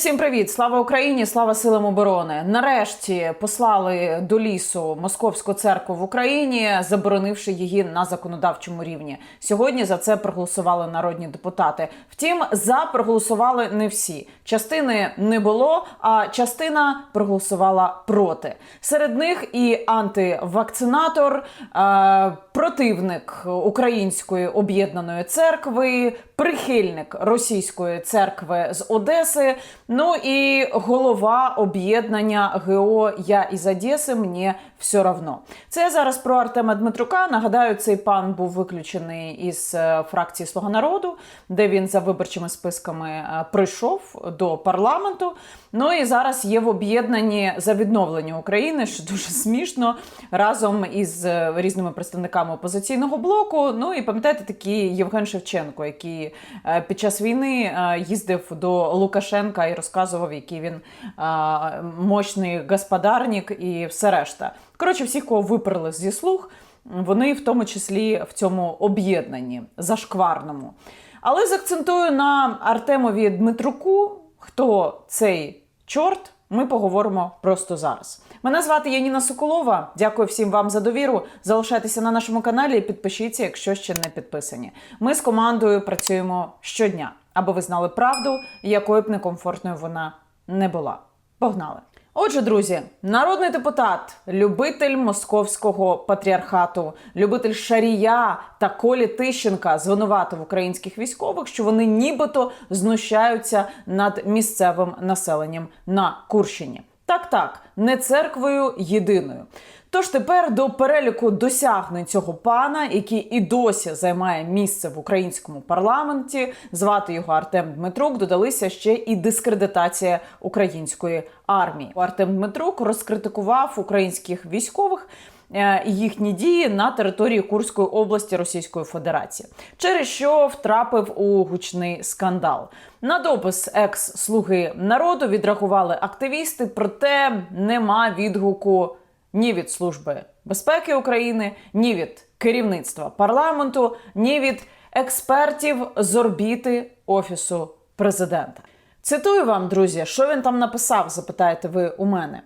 всім привіт! Слава Україні! Слава силам оборони! Нарешті послали до лісу московську церкву в Україні, заборонивши її на законодавчому рівні. Сьогодні за це проголосували народні депутати. Втім, за проголосували не всі. Частини не було, а частина проголосувала проти. Серед них і антивакцинатор, е, противник української об'єднаної церкви, прихильник російської церкви з Одеси. Ну і голова об'єднання ГО Я із Одеси мені все равно. Це зараз про Артема Дмитрука. Нагадаю, цей пан був виключений із е, фракції Слуга народу, де він за виборчими списками е, прийшов до парламенту. Ну і зараз є в об'єднанні за відновлення України, що дуже смішно, разом із е, різними представниками опозиційного блоку. Ну і пам'ятаєте, такий Євген Шевченко, який е, під час війни е, їздив до Лукашенка і розказував, який він е, мощний господарник і все решта. Коротше, всіх, кого виперли зі слух, вони в тому числі в цьому об'єднанні зашкварному. Але закцентую на Артемові Дмитруку, хто цей чорт, ми поговоримо просто зараз. Мене звати Яніна Соколова. Дякую всім вам за довіру. Залишайтеся на нашому каналі і підпишіться, якщо ще не підписані. Ми з командою працюємо щодня, аби ви знали правду, якою б некомфортною вона не була. Погнали! Отже, друзі, народний депутат, любитель московського патріархату, любитель Шарія та Колі Тищенка звинуватив українських військових, що вони нібито знущаються над місцевим населенням на Курщині. Так, так, не церквою єдиною. Тож тепер до переліку досягнень цього пана, який і досі займає місце в українському парламенті, звати його Артем Дмитрук, додалися ще і дискредитація української армії. Артем Дмитрук розкритикував українських військових. е, Їхні дії на території Курської області Російської Федерації, через що втрапив у гучний скандал. На допис екс-слуги народу відреагували активісти, проте нема відгуку ні від Служби безпеки України, ні від керівництва парламенту, ні від експертів з орбіти офісу президента. Цитую вам, друзі, що він там написав, запитаєте ви у мене.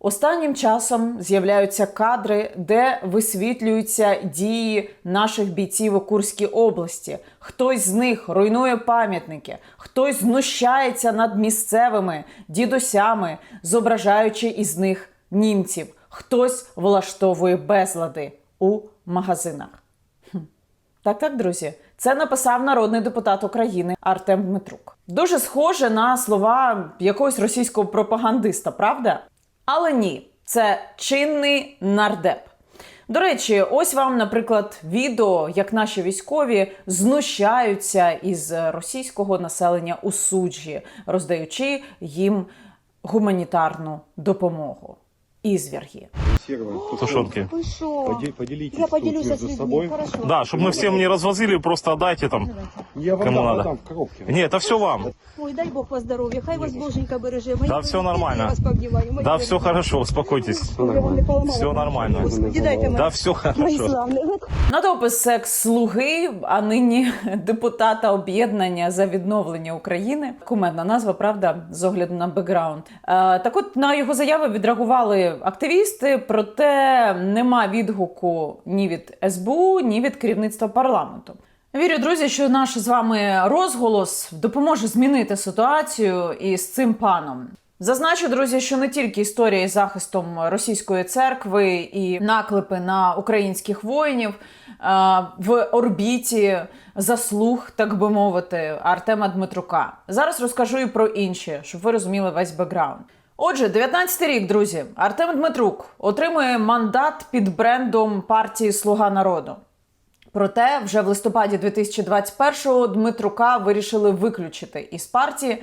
Останнім часом з'являються кадри, де висвітлюються дії наших бійців у Курській області. Хтось з них руйнує пам'ятники, хтось знущається над місцевими дідусями, зображаючи із них німців. Хтось влаштовує безлади у магазинах. Так, так, друзі, це написав народний депутат України Артем Дмитрук. Дуже схоже на слова якогось російського пропагандиста, правда? Але ні, це чинний нардеп. До речі, ось вам, наприклад, відео, як наші військові знущаються із російського населення у суджі, роздаючи їм гуманітарну допомогу. Ізвірги. Серого Тушенки. Вы шо? Поди- Поделитесь Я тут поделюсь с между людьми, собой. хорошо. Да, чтобы мы всем не развозили, просто отдайте там. Я вам Кому дам, надо? дам в коробке. Не, это все вам. Ой, дай Бог вас здоровья, хай вас Боженька береже. Мої Да, всё дорогі, нормально. Я вас пообнимаю. Мої Да, дорогі. все хорошо, успокойтесь. Я вам не поламала. Все нормально. Господи, дайте мене. Да, все Мої хорошо. славні. На допис секс-слуги, а нині депутата об'єднання за відновлення України. Кумедна назва, правда, з огляду на бекграунд. Е, так от на його заяви відреагували активісти, проте нема відгуку ні від СБУ, ні від керівництва парламенту. Вірю, друзі, що наш з вами розголос допоможе змінити ситуацію із цим паном. Зазначу, друзі, що не тільки історія із захистом російської церкви і наклепи на українських воїнів в орбіті заслуг, так би мовити, Артема Дмитрука. Зараз розкажу і про інші, щоб ви розуміли весь бекграунд. Отже, 19 рік, друзі, Артем Дмитрук отримує мандат під брендом партії Слуга народу. Проте вже в листопаді 2021-го Дмитрука вирішили виключити із партії.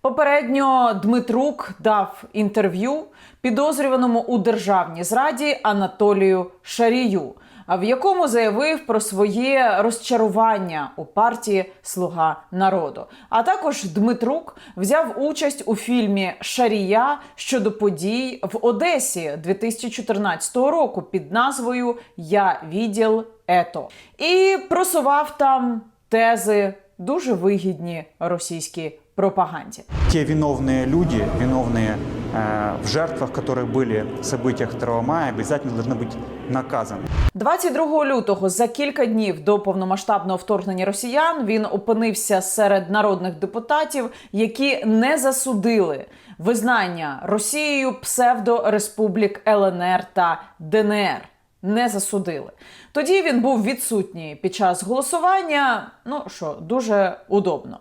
Попередньо Дмитрук дав інтерв'ю підозрюваному у державній зраді Анатолію Шарію, в якому заявив про своє розчарування у партії Слуга народу. А також Дмитрук взяв участь у фільмі Шарія щодо подій в Одесі 2014 року під назвою Я відділ ето і просував там тези дуже вигідні російській пропаганді. те виновные люди, виновные э, в жертвах, которые были в событиях 2 мая, обязательно должны быть наказаны. 22 лютого, за кілька днів до повномасштабного вторгнення росіян, він опинився серед народних депутатів, які не засудили визнання Росією псевдореспублік ЛНР та ДНР. Не засудили. Тоді він був відсутній під час голосування. Ну що, дуже удобно.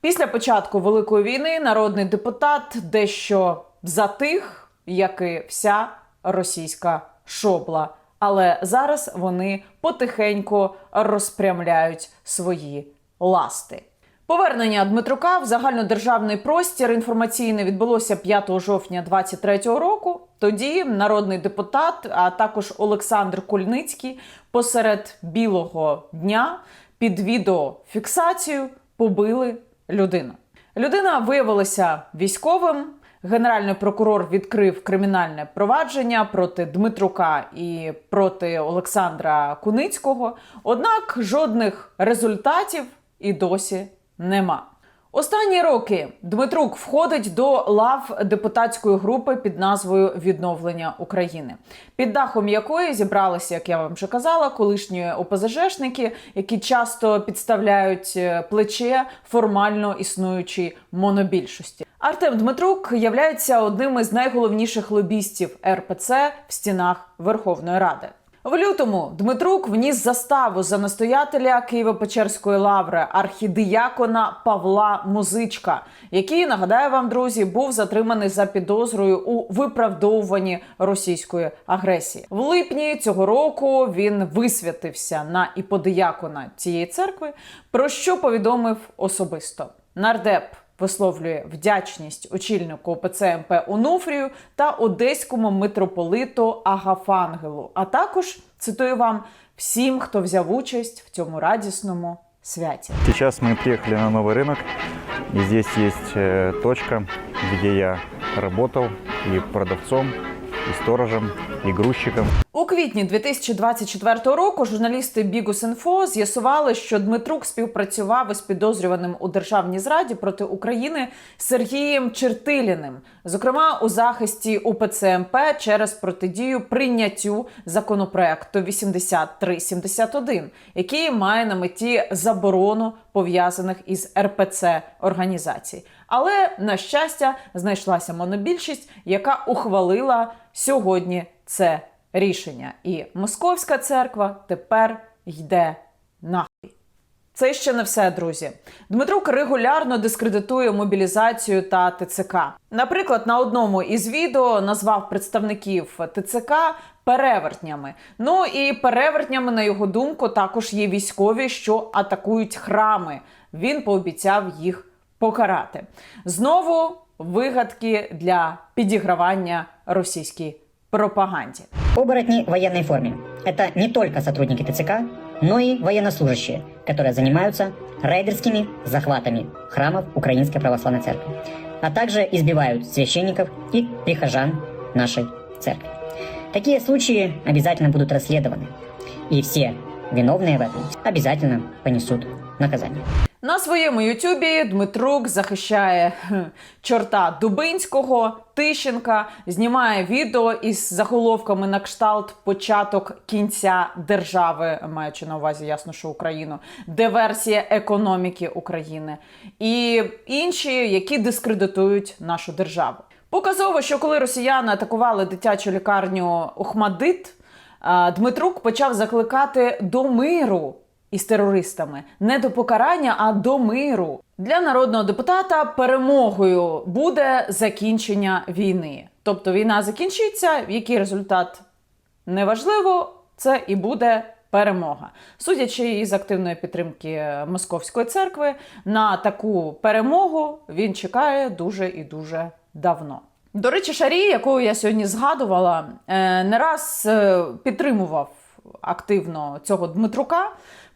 Після початку Великої війни народний депутат дещо затих, як і вся російська шобла. Але зараз вони потихеньку розпрямляють свої ласти. Повернення Дмитрука в загальнодержавний простір інформаційний відбулося 5 жовтня 2023 року. Тоді народний депутат, а також Олександр Кульницький посеред білого дня під відеофіксацію побили людину. Людина виявилася військовим. Генеральний прокурор відкрив кримінальне провадження проти Дмитрука і проти Олександра Куницького. Однак жодних результатів і досі нема. Останні роки Дмитрук входить до лав депутатської групи під назвою Відновлення України, під дахом якої зібралися, як я вам вже казала, колишні ОПЗЖшники, які часто підставляють е, плече формально існуючій монобільшості. Артем Дмитрук являється одним із найголовніших лобістів РПЦ в стінах Верховної Ради. В лютому Дмитрук вніс заставу за настоятеля Києво-Печерської лаври архідиякона Павла Музичка, який нагадаю вам, друзі, був затриманий за підозрою у виправдовуванні російської агресії. В липні цього року він висвятився на іподиякона цієї церкви, про що повідомив особисто нардеп висловлює вдячність очільнику ОПЦ МП Онуфрію та одеському митрополиту Агафангелу. А також цитую вам всім, хто взяв участь в цьому радісному святі. Сейчас мы приехали на новый рынок, и здесь есть э, точка, где я работал и продавцом, и сторожем, и грузчиком. У квітні 2024 року журналісти Бігус.Інфо з'ясували, що Дмитрук співпрацював із підозрюваним у державній зраді проти України Сергієм Чертиліним, зокрема у захисті УПЦ МП через протидію прийняттю законопроекту 8371, який має на меті заборону пов'язаних із РПЦ організацій. Але на щастя знайшлася монобільшість, яка ухвалила сьогодні це рішення. І Московська церква тепер йде нахуй. Це ще не все, друзі. Дмитрук регулярно дискредитує мобілізацію та ТЦК. Наприклад, на одному із відео назвав представників ТЦК перевертнями. Ну і перевертнями, на його думку, також є військові, що атакують храми. Він пообіцяв їх покарати. Знову вигадки для підігравання російській пропаганді. Оборотни в военной форме. Это не только сотрудники ТЦК, но и военнослужащие, которые занимаются рейдерскими захватами храмов Украинской Православной Церкви, а также избивают священников и прихожан нашей церкви. Такие случаи обязательно будут расследованы, и все виновные в этом обязательно понесут наказание. На своєму Ютубі Дмитрук захищає чорта Дубинського, Тищенка, знімає відео із заголовками на кшталт початок кінця держави, маючи на увазі, ясно, що Україну, диверсія економіки України і інші, які дискредитують нашу державу. Показово, що коли росіяни атакували дитячу лікарню Охмадит, Дмитрук почав закликати до миру із терористами, не до покарання, а до миру. Для народного депутата перемогою буде закінчення війни. Тобто війна закінчиться, який результат неважливо, це і буде перемога. Судячи із активної підтримки Московської церкви, на таку перемогу він чекає дуже і дуже давно. До речі, Шарі, яку я сьогодні згадувала, е, не раз е, підтримував активно цього Дмитрука.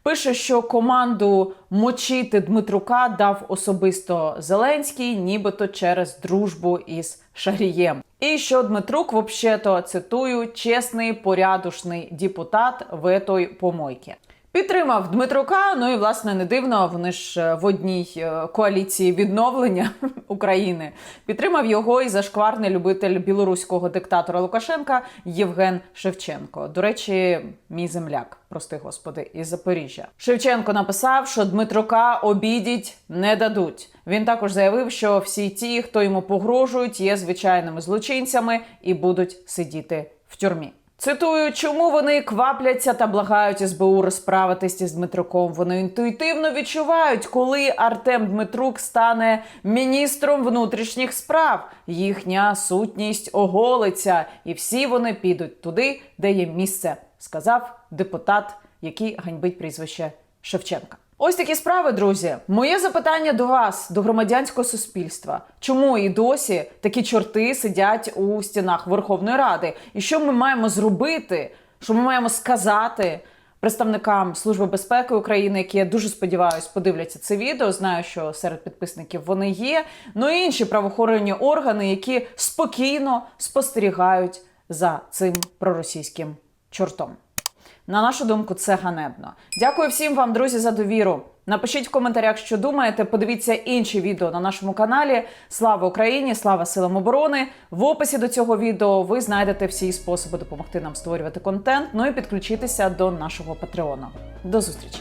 Пише, що команду мочити Дмитрука дав особисто Зеленський, нібито через дружбу із Шарієм. І що Дмитрук, взагалі-то, цитую, чесний, порядушний депутат в этой помойки. Підтримав Дмитрука. Ну і власне не дивно. Вони ж е, в одній е, коаліції відновлення України. Підтримав його і зашкварний любитель білоруського диктатора Лукашенка Євген Шевченко. До речі, мій земляк, прости господи, із Запоріжжя. Шевченко написав, що Дмитрука обідіть не дадуть. Він також заявив, що всі ті, хто йому погрожують, є звичайними злочинцями і будуть сидіти в тюрмі. Цитую, чому вони квапляться та благають СБУ розправитись із Дмитруком. Вони інтуїтивно відчувають, коли Артем Дмитрук стане міністром внутрішніх справ. Їхня сутність оголиться, і всі вони підуть туди, де є місце, сказав депутат, який ганьбить прізвище Шевченка. Ось такі справи, друзі. Моє запитання до вас, до громадянського суспільства. Чому і досі такі чорти сидять у стінах Верховної Ради? І що ми маємо зробити? Що ми маємо сказати представникам Служби безпеки України, які я дуже сподіваюся, подивляться це відео. Знаю, що серед підписників вони є. Ну і інші правоохоронні органи, які спокійно спостерігають за цим проросійським чортом. На нашу думку, це ганебно. Дякую всім вам, друзі, за довіру. Напишіть в коментарях, що думаєте. Подивіться інші відео на нашому каналі. Слава Україні! Слава силам оборони! В описі до цього відео ви знайдете всі способи допомогти нам створювати контент. Ну і підключитися до нашого патреону. До зустрічі!